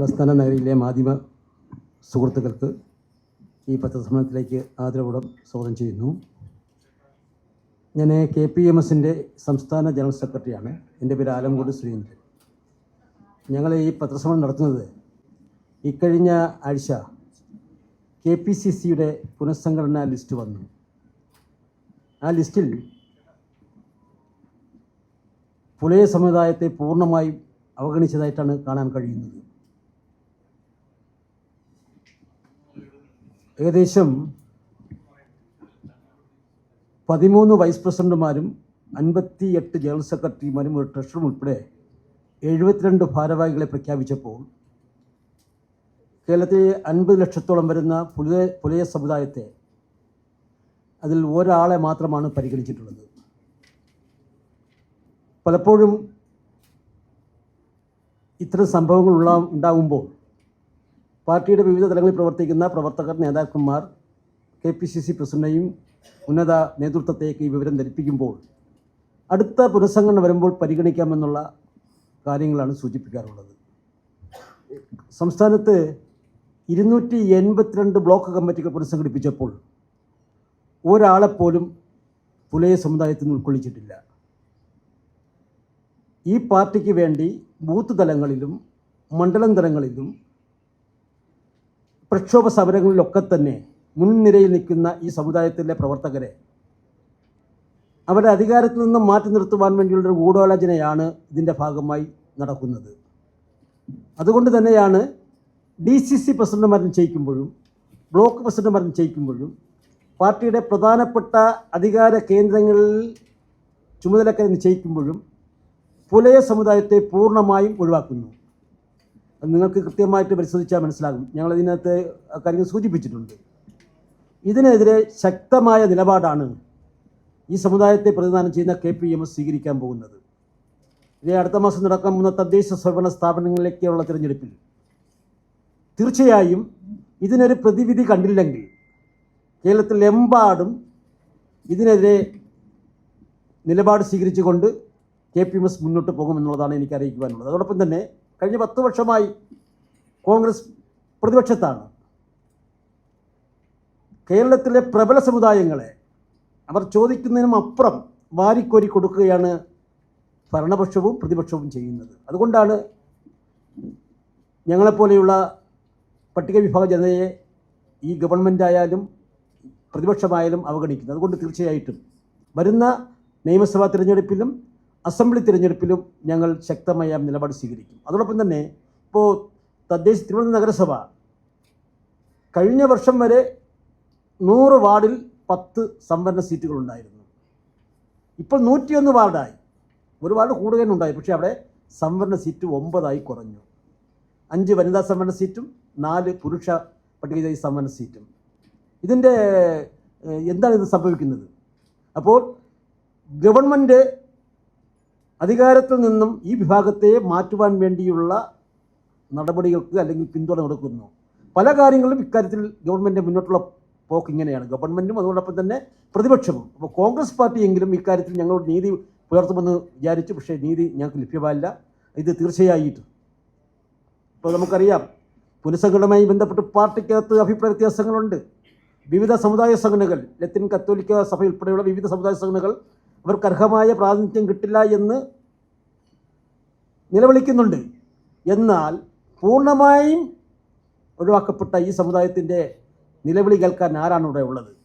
തലസ്ഥാന നഗരിയിലെ മാധ്യമ സുഹൃത്തുക്കൾക്ക് ഈ പത്രസമ്മേളനത്തിലേക്ക് ആദരവോടെ സ്വാഗതം ചെയ്യുന്നു. ഞാൻ കെ പി എം എസിന്റെ സംസ്ഥാന ജനറൽ സെക്രട്ടറിയാണ്. എന്റെ പേര് ആലങ്കോട് സുരേന്ദ്രൻ ഞങ്ങൾ ഈ പത്രസമ്മേളനം നടത്തുന്നത് ഇക്കഴിഞ്ഞ ആഴ്ച കെ പി സി സിയുടെ പുനഃസംഘടനാ ലിസ്റ്റ് വന്നു. ആ ലിസ്റ്റിൽ പുലയ സമുദായത്തെ പൂർണമായും അവഗണിച്ചതായിട്ടാണ് കാണാൻ കഴിയുന്നത്. ഏകദേശം പതിമൂന്ന് വൈസ് പ്രസിഡന്റുമാരും അൻപത്തി എട്ട് ജനറൽ സെക്രട്ടറിമാരും ഒരു ട്രഷറും ഉൾപ്പെടെ എഴുപത്തിരണ്ട് ഭാരവാഹികളെ പ്രഖ്യാപിച്ചപ്പോൾ കേരളത്തിലെ അൻപത് ലക്ഷത്തോളം വരുന്ന പുലയ പുലയ സമുദായത്തെ അതിൽ ഒരാളെ മാത്രമാണ് പരിഗണിച്ചിട്ടുള്ളത്. പലപ്പോഴും ഇത്തരം സംഭവങ്ങൾ ഉണ്ടാകുമ്പോൾ പാർട്ടിയുടെ വിവിധ തലങ്ങളിൽ പ്രവർത്തിക്കുന്ന പ്രവർത്തകർ നേതാക്കന്മാർ കെ പി സി സി പ്രസിഡന്റിനെയും ഉന്നത നേതൃത്വത്തേക്ക് ഈ വിവരം ധരിപ്പിക്കുമ്പോൾ അടുത്ത പുനഃസംഘടന വരുമ്പോൾ പരിഗണിക്കാമെന്നുള്ള കാര്യങ്ങളാണ് സൂചിപ്പിക്കാറുള്ളത്. സംസ്ഥാനത്ത് ഇരുന്നൂറ്റി എൺപത്തിരണ്ട് ബ്ലോക്ക് കമ്മിറ്റികൾ പുനഃസംഘടിപ്പിച്ചപ്പോൾ ഒരാളെപ്പോലും പുലയ സമുദായത്തിൽ നിന്ന് ഉൾക്കൊള്ളിച്ചിട്ടില്ല. ഈ പാർട്ടിക്ക് വേണ്ടി ബൂത്ത് തലങ്ങളിലും മണ്ഡലം തലങ്ങളിലും പ്രക്ഷോഭ സമരങ്ങളിലൊക്കെ തന്നെ മുൻനിരയിൽ നിൽക്കുന്ന ഈ സമുദായത്തിലെ പ്രവർത്തകരെ അവരുടെ അധികാരത്തിൽ നിന്ന് മാറ്റി നിർത്തുവാൻ വേണ്ടിയുള്ള ഗൂഢാലോചനയാണ് ഇതിന്റെ ഭാഗമായി നടക്കുന്നത്. അതുകൊണ്ട് തന്നെയാണ് ഡി സി സി പ്രസിഡന്റുമാർ നിശ്ചയിക്കുമ്പോഴും ബ്ലോക്ക് പ്രസിഡന്റുമാർ നിശ്ചയിക്കുമ്പോഴും പാർട്ടിയുടെ പ്രധാനപ്പെട്ട അധികാര കേന്ദ്രങ്ങളിൽ ചുമതലക്കാരെ നിശ്ചയിക്കുമ്പോഴും പുലയ സമുദായത്തെ പൂർണമായും ഒഴിവാക്കുന്നു. നിങ്ങൾക്ക് കൃത്യമായിട്ട് പരിശോധിച്ചാൽ മനസ്സിലാകും. ഞങ്ങൾ ഇതിനകത്ത് കാര്യങ്ങൾ സൂചിപ്പിച്ചിട്ടുണ്ട്. ഇതിനെതിരെ ശക്തമായ നിലപാടാണ് ഈ സമുദായത്തെ പ്രതിദാനം ചെയ്യുന്ന കെ പി എം എസ് സ്വീകരിക്കാൻ പോകുന്നത്. ഇതേ അടുത്ത മാസം നടക്കാൻ പോകുന്ന തദ്ദേശ സ്വയംഭരണ സ്ഥാപനങ്ങളിലേക്കുള്ള തിരഞ്ഞെടുപ്പിൽ തീർച്ചയായും ഇതിനൊരു പ്രതിവിധി കണ്ടില്ലെങ്കിൽ കേരളത്തിലെമ്പാടും ഇതിനെതിരെ നിലപാട് സ്വീകരിച്ചുകൊണ്ട് കെ പി എം എസ് മുന്നോട്ട് പോകുമെന്നുള്ളതാണ് എനിക്ക് അറിയിക്കുവാനുള്ളത് അതോടൊപ്പം തന്നെ കഴിഞ്ഞ പത്ത് വർഷമായി കോൺഗ്രസ് പ്രതിപക്ഷത്താണ്. കേരളത്തിലെ പ്രബല സമുദായങ്ങളെ അവർ ചോദിക്കുന്നതിനും അപ്പുറം വാരിക്കോരി കൊടുക്കുകയാണ് ഭരണപക്ഷവും പ്രതിപക്ഷവും ചെയ്യുന്നത്. അതുകൊണ്ടാണ് ഞങ്ങളെപ്പോലെയുള്ള പട്ടിക വിഭാഗ ജനതയെ ഈ ഗവൺമെന്റ് ആയാലും പ്രതിപക്ഷമായാലും അവഗണിക്കുന്നത്. അതുകൊണ്ട് തീർച്ചയായിട്ടും വരുന്ന നിയമസഭാ തിരഞ്ഞെടുപ്പിലും അസംബ്ലി തിരഞ്ഞെടുപ്പിലും ഞങ്ങൾ ശക്തമായ നിലപാട് സ്വീകരിക്കും. അതോടൊപ്പം തന്നെ ഇപ്പോൾ തദ്ദേശ തിരുവനന്തപുരം നഗരസഭ കഴിഞ്ഞ വർഷം വരെ നൂറ് വാർഡിൽ പത്ത് സംവരണ സീറ്റുകളുണ്ടായിരുന്നു ഇപ്പോൾ നൂറ്റിയൊന്ന് വാർഡായി. ഒരു വാർഡ് കൂടുതലുണ്ടായി പക്ഷേ അവിടെ സംവരണ സീറ്റ് ഒമ്പതായി കുറഞ്ഞു. അഞ്ച് വനിതാ സംവരണ സീറ്റും നാല് പുരുഷ പട്ടികജാതി സംവരണ സീറ്റും. ഇതിന്റെ എന്താണ് ഇത് സംഭവിക്കുന്നത്? അപ്പോൾ ഗവൺമെന്റ് അധികാരത്തിൽ നിന്നും ഈ വിഭാഗത്തെ മാറ്റുവാൻ വേണ്ടിയുള്ള നടപടികൾക്ക് അല്ലെങ്കിൽ പിന്തുണ കൊടുക്കുന്നു. പല കാര്യങ്ങളിലും ഇക്കാര്യത്തിൽ ഗവൺമെന്റ് മുന്നോട്ടുള്ള പോക്ക് ഇങ്ങനെയാണ്. ഗവൺമെന്റും അതോടൊപ്പം തന്നെ പ്രതിപക്ഷവും. അപ്പോൾ കോൺഗ്രസ് പാർട്ടിയെങ്കിലും ഇക്കാര്യത്തിൽ ഞങ്ങളോട് നീതി പുലർത്തുമെന്ന് വിചാരിച്ചു. പക്ഷേ നീതി ഞങ്ങൾക്ക് ലഭ്യമല്ല ഇത് തീർച്ചയായിട്ടും. ഇപ്പോൾ നമുക്കറിയാം പുനഃസംഘടനയുമായി ബന്ധപ്പെട്ട് പാർട്ടിക്കകത്ത് അഭിപ്രായ വ്യത്യാസങ്ങളുണ്ട്. വിവിധ സമുദായ സംഘടനകൾ ലത്തിൻ കത്തോലിക്ക സഭ ഉൾപ്പെടെയുള്ള വിവിധ സമുദായ സംഘടനകൾ അവർക്ക് അർഹമായ പ്രാതിനിധ്യം കിട്ടില്ല എന്ന് നിലവിളിക്കുന്നുണ്ട്. എന്നാൽ പൂർണമായും ഒഴിവാക്കപ്പെട്ട ഈ സമുദായത്തിന്റെ നിലവിളി കേൾക്കാൻ ആരാണ് ഇവിടെ ഉള്ളത്?